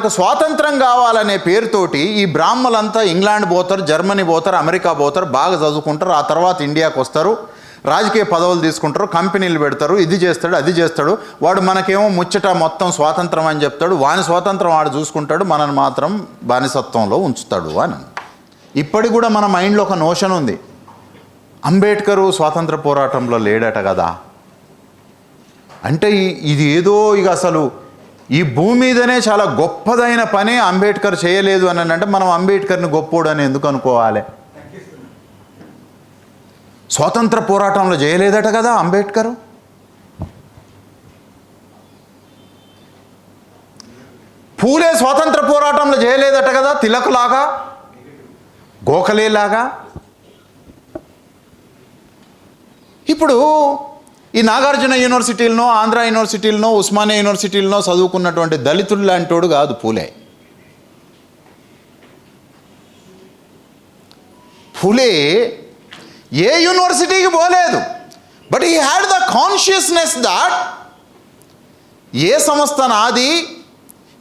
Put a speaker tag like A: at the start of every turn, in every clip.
A: నాకు స్వాతంత్రం కావాలనే పేరుతోటి ఈ బ్రాహ్మలంతా ఇంగ్లాండ్ పోతారు జర్మనీ పోతారు అమెరికా పోతారు బాగా చదువుకుంటారు ఆ తర్వాత ఇండియాకి వస్తారు రాజకీయ పదవులు తీసుకుంటారు కంపెనీలు పెడతారు ఇది చేస్తాడు అది చేస్తాడు వాడు మనకేమో ముచ్చట మొత్తం స్వాతంత్రం అని చెప్తాడు వాని స్వాతంత్రం వాడు చూసుకుంటాడు మనని మాత్రం బానిసత్వంలో ఉంచుతాడు అని. ఇప్పటికి కూడా మన మైండ్లో ఒక నోషన్ ఉంది. అంబేద్కరు స్వాతంత్ర పోరాటంలో లేడట కదా. అంటే ఇది ఏదో ఇక అసలు ఈ భూమి మీదనే చాలా గొప్పదైన పని అంబేద్కర్ చేయలేదు అని అంటే మనం అంబేద్కర్ని గొప్పోడు అని ఎందుకు అనుకోవాలి? స్వాతంత్ర పోరాటంలో చేయలేదట కదా అంబేద్కర్ పూలే స్వాతంత్ర పోరాటంలో చేయలేదట కదా తిలకులాగా? గోఖలేలాగా? ఇప్పుడు ఈ నాగార్జున యూనివర్సిటీలనో ఆంధ్ర యూనివర్సిటీలనో ఉస్మానియా యూనివర్సిటీలనో చదువుకున్నటువంటి దళితులు లాంటోడు కాదు పూలే. పులే ఏ యూనివర్సిటీకి పోలేదు but he had the consciousness that a సంస్థ నాది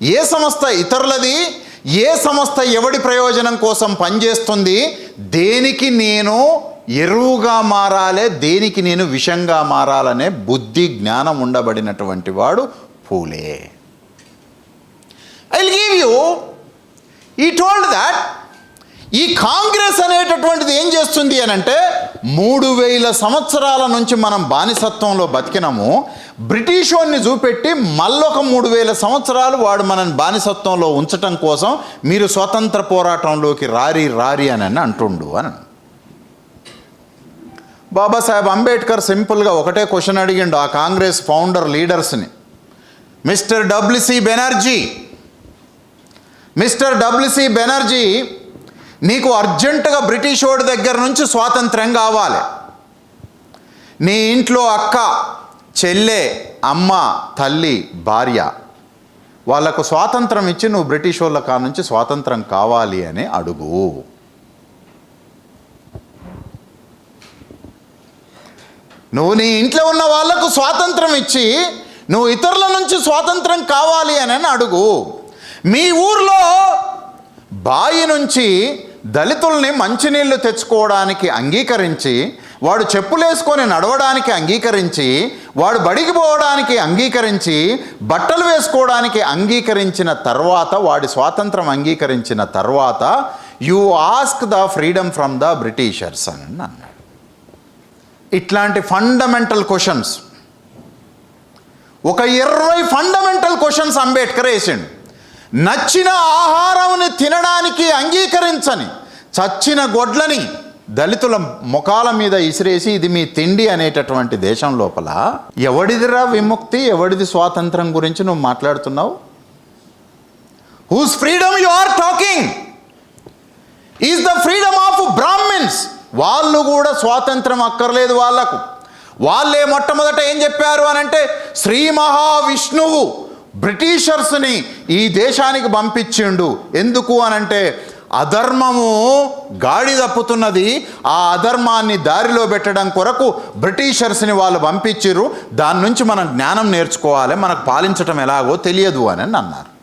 A: ఏ సంస్థ ఇతరులది ఏ సంస్థ ఎవడి ప్రయోజనం కోసం పనిచేస్తుంది దేనికి నేను ఎరువుగా మారాలే దేనికి నేను విషంగా మారాలనే బుద్ధి జ్ఞానం ఉండబడినటువంటి వాడు Phule. I give you he told that ఈ కాంగ్రెస్ అనేటటువంటిది ఏం చేస్తుంది అని అంటే మూడు వేల సంవత్సరాల నుంచి మనం బానిసత్వంలో బతికినాము బ్రిటిష్ వాడిని చూపెట్టి మళ్ళొక మూడు వేల సంవత్సరాలు వాడు మనని బానిసత్వంలో ఉంచటం కోసం మీరు స్వతంత్ర పోరాటంలోకి రారి రారి అని అని అంటుండు అని బాబాసాహెబ్ అంబేద్కర్ సింపుల్గా ఒకటే క్వశ్చన్ అడిగిండు ఆ Congress founder లీడర్స్ని. Mister W C Banerjee mister W C Banerjee నీకు అర్జెంటుగా బ్రిటిష్ వాడి దగ్గర నుంచి స్వాతంత్రం కావాలి. నీ ఇంట్లో అక్క చెల్లె అమ్మ తల్లి భార్య వాళ్ళకు స్వాతంత్రం ఇచ్చి నువ్వు బ్రిటిష్ వాళ్ళ కా నుంచి స్వాతంత్రం కావాలి అని అడుగు. నువ్వు నీ ఇంట్లో ఉన్న వాళ్ళకు స్వాతంత్రం ఇచ్చి నువ్వు ఇతరుల నుంచి స్వాతంత్రం కావాలి అని అడుగు. మీ ఊర్లో బాయి నుంచి దళితుల్ని మంచినీళ్ళు తెచ్చుకోవడానికి అంగీకరించి వాడు చెప్పులేసుకొని నడవడానికి అంగీకరించి వాడు బడికి పోవడానికి అంగీకరించి బట్టలు వేసుకోవడానికి అంగీకరించిన తర్వాత వాడి స్వాతంత్రం అంగీకరించిన తర్వాత you ask the freedom from the Britishers అని అన్నాడు. ఇట్లాంటి ఫండమెంటల్ క్వశ్చన్స్ ఒక ఇరవై ఫండమెంటల్ క్వశ్చన్స్ అంబేద్కర్ వేసిండు. నచ్చిన ఆహారంని తినడానికి అంగీకరించని చచ్చిన గొడ్లని దళితుల ముఖాల మీద ఇసిరేసి ఇది మీ తిండి అనేటటువంటి దేశం లోపల ఎవడిదిరా విముక్తి ఎవడిది స్వాతంత్రం గురించి నువ్వు మాట్లాడుతున్నావు? Whose freedom you are talking is the freedom of Brahmins వాళ్ళు కూడా స్వాతంత్రం అక్కర్లేదు వాళ్ళకు. వాళ్ళే మొట్టమొదట ఏం చెప్పారు అని అంటే శ్రీ మహావిష్ణువు బ్రిటిషర్స్ని ఈ దేశానికి పంపించిండు. ఎందుకు అనంటే అధర్మము గాడి తప్పుతున్నది. ఆ అధర్మాన్ని దారిలో పెట్టడం కొరకు బ్రిటిషర్స్ని వాళ్ళు పంపించిర్రు. దాని నుంచి మనం జ్ఞానం నేర్చుకోవాలి. మనకు పాలించటం ఎలాగో తెలియదు అని అన్నారు.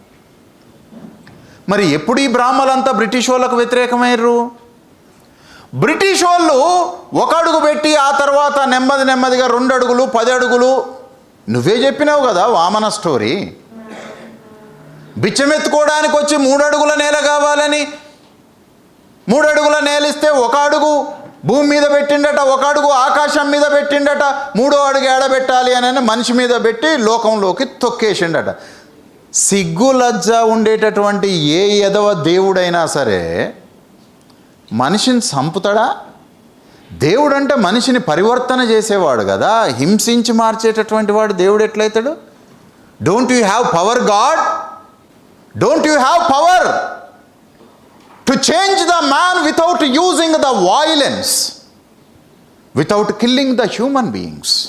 A: మరి ఎప్పుడు ఈ బ్రాహ్మలంతా బ్రిటిష్ వాళ్ళకు వ్యతిరేకమయ్యారు బ్రిటిష్ వాళ్ళు ఒక అడుగు పెట్టి ఆ తర్వాత నెమ్మది నెమ్మదిగా రెండు అడుగులు పది అడుగులు. నువ్వే చెప్పినావు కదా వామన స్టోరీ. బిచ్చమెత్తుకోవడానికి వచ్చి మూడు అడుగుల నేల కావాలని. మూడు అడుగుల నేలిస్తే ఒక అడుగు భూమి మీద పెట్టిండట ఒక అడుగు ఆకాశం మీద పెట్టిండట మూడో అడుగు ఏడబెట్టాలి అని మనిషి మీద పెట్టి లోకంలోకి తొక్కేసిండట. సిగ్గు లజ్జ ఉండేటటువంటి ఏ ఎదవ దేవుడైనా సరే మనిషిని చంపుతాడా దేవుడు అంటే మనిషిని పరివర్తన చేసేవాడు కదా. హింసించి మార్చేటటువంటి వాడు దేవుడు ఎట్లయితాడు? Don't you have power God don't you have power to change the man without using the violence without killing the human beings